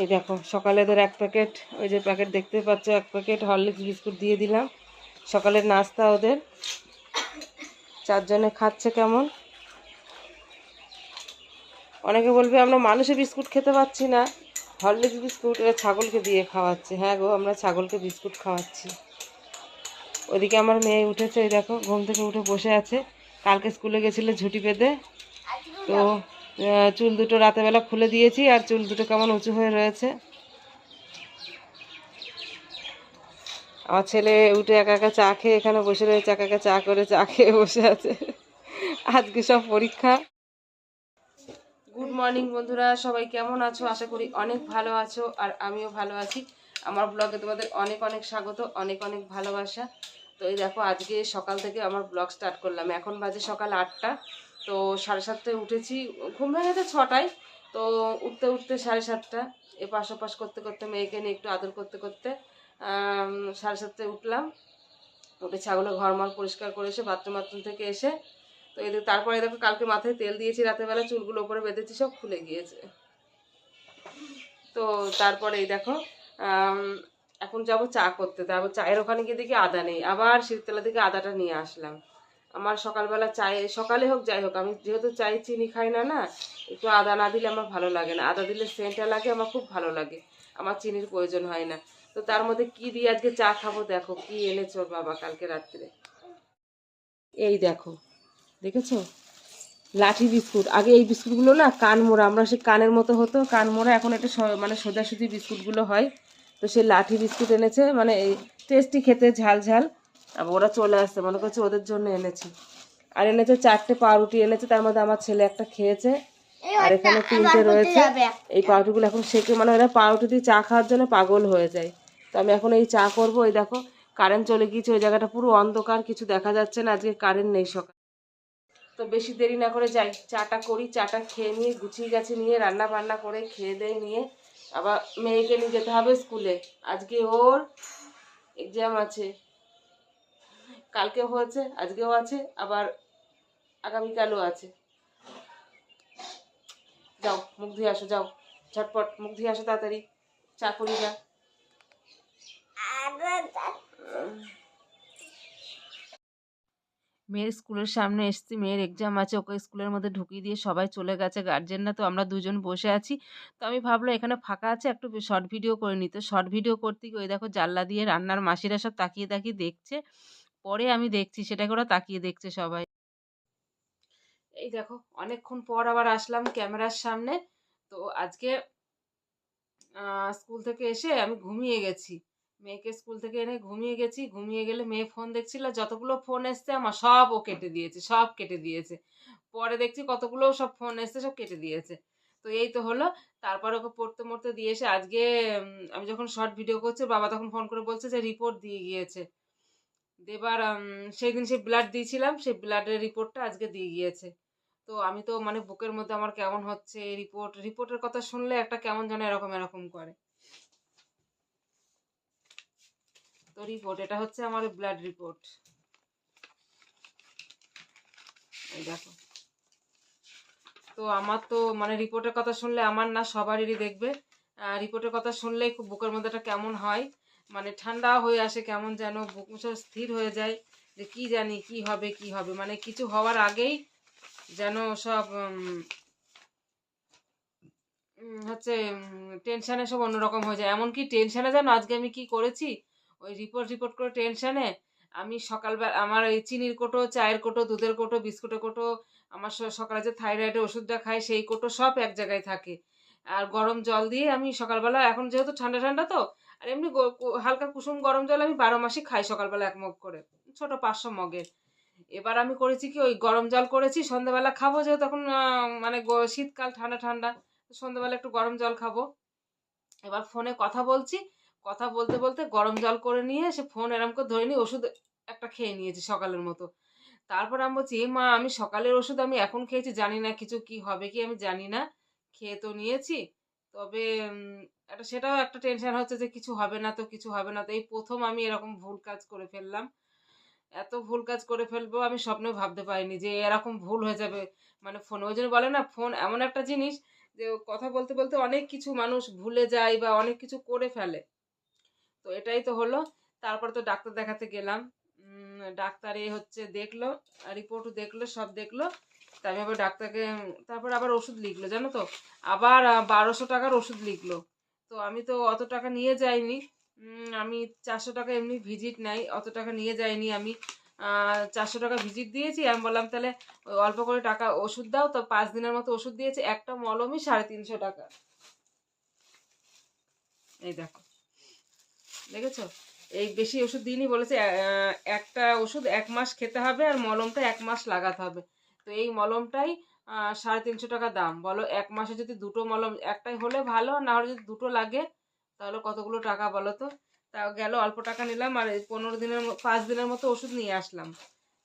এই দেখো, সকালে ধর এক প্যাকেট, ওই যে প্যাকেট দেখতে পাচ্ছ, এক প্যাকেট হরলিক্স বিস্কুট দিয়ে দিলাম। সকালের নাস্তা ওদের। চারজনে খাচ্ছে কেমন? অনেকে বলবে, আমরা মানুষে বিস্কুট খেতে পাচ্ছি না। হরলিক্স বিস্কুট এরা ছাগলকে দিয়ে খাওয়াচ্ছে। হ্যাঁ গো, আমরা ছাগলকে বিস্কুট খাওয়াচ্ছি। ওদিকে আমার মেয়ে উঠেছে, এই দেখো, ঘুম থেকে উঠে বসে আছে। কালকে স্কুলে গেছিল ঝুটি পেতে তো চুল দুটো রাতেবেলা খুলে দিয়েছি আর চুল দুটো কেমন উঁচু হয়ে রয়েছে। আমার ছেলে উঠে একা একা চা খেয়ে এখানে বসে রয়েছে, একা একা চা করে চা খেয়ে বসে আছে। আজকে সব পরীক্ষা। গুড মর্নিং বন্ধুরা, সবাই কেমন আছো? আশা করি অনেক ভালো আছো আর আমিও ভালো আছি। আমার ব্লগে তোমাদের অনেক অনেক স্বাগত, অনেক অনেক ভালোবাসা। তো এই দেখো, আজকে সকাল থেকে আমার ব্লগ স্টার্ট করলাম। এখন বাজে সকাল আটটা। তো সাড়ে সাতটায় উঠেছি। ঘুম ভেঙেছে ছটায়, তো উঠতে উঠতে সাড়ে সাতটা। এপাশ ওপাশ করতে করতে মেয়েকে নিয়ে একটু আদর করতে করতে সাড়ে সাতটায় উঠলাম। উঠে ছাগলের ঘর মর পরিষ্কার করে এসে বাথরুম বাথরুম থেকে এসে, তো এদের তারপরে দেখো কালকে মাথায় তেল দিয়েছি, রাতের বেলা চুলগুলো ওপরে বেঁধেছি, সব খুলে গিয়েছে। তো তারপরে এই দেখো এখন যাব চা করতে। তারপর চায়ের ওখানে গিয়ে দেখি আদা নেই। আবার শীততলা থেকে আদাটা নিয়ে আসলাম। আমার সকালবেলা চায়ে, সকালে হোক যাই হোক, আমি যেহেতু চায়ে চিনি খাই না না, একটু আদা না দিলে আমার ভালো লাগে না। আদা দিলে সেন্টটা লাগে, আমার খুব ভালো লাগে। আমার চিনির প্রয়োজন হয় না। তো তার মধ্যে কি দিয়ে আজকে চা খাব দেখো, কি এনেছো বাবা কালকে রাত্রে। এই দেখো, দেখেছ? লাঠি বিস্কুট। আগে এই বিস্কুটগুলো না কান মোড়া, আমরা সে কানের মতো হতো, কান মোড়া, এখন একটা মানে সোজাসুজি বিস্কুটগুলো হয়। তো সে লাঠি বিস্কুট এনেছে মানে টেস্টি খেতে, ঝাল ঝাল। আবার ওরা চলে আসছে মনে করছে ওদের জন্য এনেছি। আর এনেছে চারটে পাউরুটি এনেছে তার মধ্যে আমার ছেলে একটা খেয়েছে। আর এখানে তিনটে রয়েছে। এই পাউরুটিগুলো এখন সেকে মানে ওরা পাউরুটি দিয়ে চা খাওয়ার জন্য পাগল হয়ে যায়। তো আমি এখন এই চা করব ওই দেখো কারেন্ট চলে গিয়েছে ওই জায়গাটা পুরো অন্ধকার কিছু দেখা যাচ্ছে না আজকে কারেন্ট নেই সকাল। তো বেশি দেরি না করে যাই চাটা করি চাটা খেয়ে নিয়ে গুছিয়ে গেছে নিয়ে রান্না বান্না করে খেয়ে দিয়ে নিয়ে আবার মেয়েকে নিয়ে যেতে হবে স্কুলে। আজকে ওর এক্সাম আছে। কালকে হয়েছে, আজকেও আছে, আবার আগামীকালও আছে। যাও, মুখ ধুয়ে আসো, যাও, ঝটপট মুখ ধুয়ে আসো তাড়াতাড়ি, চা করি যা। মেয়ের স্কুলের সামনে এসেছি, মেয়ের এক্সাম আছে, ওকে স্কুলের মধ্যে ঢুকিয়ে দিয়ে সবাই চলে গেছে গার্জেনরা তো আমরা দুজন বসে আছি। তো আমি ভাবলাম এখানে ফাঁকা আছে, একটু শর্ট ভিডিও করে নিতে শর্ট ভিডিও করতে গিয়ে ওই দেখো জানলা দিয়ে রান্নার মাসিরা সব তাকিয়ে তাকিয়ে দেখছে। পরে আমি দেখছি, সেটাকে ওরা তাকিয়ে দেখছে সবাই। এই দেখো, অনেকক্ষণ পর আবার আসলাম ক্যামেরার সামনে। তো আজকে স্কুল থেকে এসে আমি ঘুমিয়ে গেছি। মেয়েকে স্কুল থেকে এনে ঘুমিয়ে গেছি। ঘুমিয়ে গেলে মেয়ে ফোন দেখছিল, যতগুলো ফোন এসছে আমার সব ও কেটে দিয়েছে, সব কেটে দিয়েছে। পরে দেখছি কতগুলো সব ফোন এসছে, সব কেটে দিয়েছে। তো এই তো হলো, তারপর ওকে পড়তে মরতে দিয়ে এসে আজকে আমি যখন শর্ট ভিডিও করছি বাবা তখন ফোন করে বলছে যে, রিপোর্ট দিয়ে গিয়েছে। এবার উম, সেই দিন সে ব্লাড দিয়েছিলাম সেই ব্লাডের রিপোর্টটা আজকে দিয়ে গিয়েছে। তো আমি তো মানে বুকের মধ্যে আমার কেমন হচ্ছে রিপোর্ট রিপোর্টের কথা শুনলে একটা কেমন যেন এরকম এরকম করে। তো রিপোর্ট এটা হচ্ছে আমার ব্লাড রিপোর্ট এই দেখো। তো আমার তো মানে রিপোর্টের কথা শুনলে আমার না সবারই দেখবে। রিপোর্টের কথা শুনলেই খুব বুকের মধ্যে একটা কেমন হয়। মানে ঠান্ডা হয়ে আসে কেমন যেন, বুক সব স্থির হয়ে যায় যে কি জানি কি হবে কি হবে। মানে কিছু হওয়ার আগেই যেন সব হচ্ছে টেনশানে সব অন্যরকম হয়ে যায়। এমনকি টেনশানে জানো, আজকে আমি কি করেছি? ওই রিপোর্ট রিপোর্ট করে টেনশানে আমি সকালবেলা, আমার এই চিনির কোটো, চায়ের কোটো, দুধের কোটো, বিস্কুটের কোটো, আমার সকালে যে থাইরয়েডের ওষুধটা খাই, সেই কোটো সব এক জায়গায় থাকে। আর গরম জল দিয়ে আমি সকালবেলা, এখন যেহেতু ঠান্ডা ঠান্ডা তো আর এমনি হালকা কুসুম গরম জল আমি বারো মাসই খাই সকালবেলা এক মগ করে ছোট পাঁচশো মগের এবার আমি করেছি কি ওই গরম জল করেছি সন্ধ্যাবেলা খাব যেহেতু এখন আহ, মানে শীতকাল ঠান্ডা ঠান্ডা সন্ধ্যাবেলা একটু গরম জল খাব। এবার ফোনে কথা বলছি কথা বলতে বলতে গরম জল করে নিয়ে সে ফোন এরম করে ধরে নিয়ে ওষুধ একটা খেয়ে নিয়েছি সকালের মতো। তারপর আমি বলছি এ মা আমি সকালের ওষুধ আমি এখন খেয়েছি জানি না কিছু কি হবে কি আমি জানি না। খেয়ে তো নিয়েছি তবে একটা, সেটাও একটা টেনশন হচ্ছে যে কিছু হবে না তো, কিছু হবে না তো। এই প্রথম আমি এরকম ভুল কাজ করে ফেললাম। এত ভুল কাজ করে ফেলব আমি স্বপ্নেও ভাবতে পারিনি যে এরকম ভুল হয়ে যাবে। মানে ফোন ওই জন্য বলে না ফোন এমন একটা জিনিস যে কথা বলতে বলতে অনেক কিছু মানুষ ভুলে যায় বা অনেক কিছু করে ফেলে। তো এটাই তো হলো। তারপর তো ডাক্তার দেখাতে গেলাম। ডাক্তারে হচ্ছে দেখল রিপোর্টও দেখল, সব দেখল। তারপর আবার ডাক্তারকে, তারপর আবার ওষুধ লিখলো, জানো তো? আবার বারোশো টাকার ওষুধ লিখলো। তো আমি তো অত টাকা নিয়ে যাইনি। আমি চারশো টাকা এমনি ভিজিট নাই, অত টাকা নিয়ে যাইনি আমি। চারশো টাকা ভিজিট দিয়েছি, আমি বললাম, তাহলে অল্প করে টাকা ওষুধ দাও। তো পাঁচ দিনের মতো ওষুধ দিয়েছে, একটা মলমই সাড়ে তিনশো টাকা। এই দেখো। দেখেছ? এই বেশি ওষুধ দিইনি, বলেছে একটা ওষুধ এক মাস খেতে হবে আর মলমটা এক মাস লাগাতে হবে। তো এই মলমটাই সাড়ে তিনশো টাকা দাম। বলো এক মাসে যদি দুটো মলম, একটাই হলে ভালো না হলে যদি দুটো লাগে, তাহলে কতগুলো টাকা বলো তো? তাও গেল, অল্প টাকা নিলাম, আর পনেরো দিনের পাঁচ দিনের মতো ওষুধ নিয়ে আসলাম।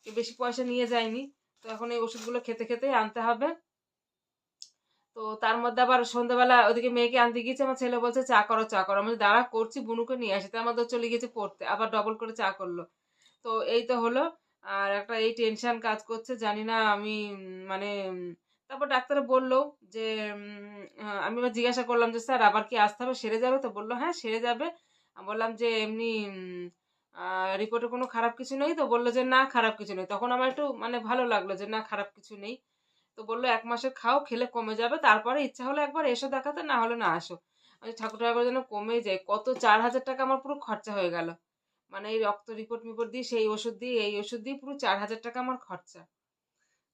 বেশি পয়সা নিয়ে যায়নি, তো এখন এই ওষুধগুলো খেতে খেতেই আনতে হবে। তো তার মধ্যে আবার সন্ধ্যাবেলা ওদিকে মেয়েকে আনতে গিয়েছে, আমার ছেলে বলছে, চা করো চা করো। আমি দাঁড়া, করছি, বুনুকে নিয়ে আসি। তো আমাদের চলে গিয়েছে পড়তে, আবার ডবল করে চা করল। তো এই তো হলো। আর একটা এই টেনশন কাজ করছে, জানি না আমি মানে তারপর ডাক্তার বলল যে আমি এবার জিজ্ঞাসা করলাম যে, স্যার, আবার কি আসতে হবে? সেরে যাবে? তো বলল হ্যাঁ সেরে যাবে। বললাম যে, এমনি রিপোর্টে কোনো খারাপ কিছু নেই? তো বলল যে, না, খারাপ কিছু নেই। তখন আমার একটু মানে ভালো লাগল যে, না, খারাপ কিছু নেই। তো বলল, এক মাসের খাও, খেলে কমে যাবে, তারপরে ইচ্ছা হলে একবার এসো দেখাতে, না হলে না আসো। আমি ঠাকুর ঠাকুর যেন কমে যায়। কত, চার হাজার টাকা আমার পুরো খরচা হয়ে গেল। মানে এই রক্ত রিপোর্ট মিপোর্ট দিয়ে, সেই ওষুধ দিয়ে, এই ওষুধ দিয়ে পুরো চার হাজার টাকা আমার খরচা।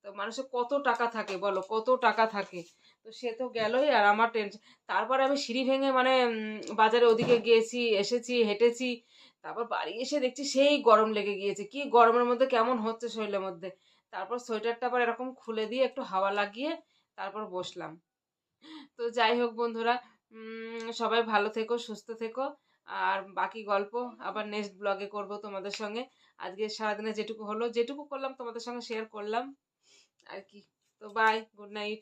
তো মানুষের কত টাকা থাকে বলো? কত টাকা থাকে? তো সে তো গেলই আর আমার টেনশন তারপরে আমি সিঁড়ি ভেঙে মানে বাজারে ওদিকে গিয়েছি, এসেছি, হেঁটেছি, তারপর বাড়ি এসে দেখছি সেই গরম লেগে গিয়েছে। কি গরমের মধ্যে কেমন হচ্ছে শরীরের মধ্যে? তারপর সোয়েটারটা আবার এরকম খুলে দিয়ে একটু হাওয়া লাগিয়ে তারপর বসলাম। তো যাই হোক বন্ধুরা সবাই ভালো থেকো, সুস্থ থেকো। আর বাকি গল্প আবার নেক্সট ব্লগে করব তোমাদের সঙ্গে। আজকে সারাদিনে যেটুকু হলো, যেটুকু করলাম তোমাদের সঙ্গে শেয়ার করলাম। আর কি। তো বাই গুড নাইট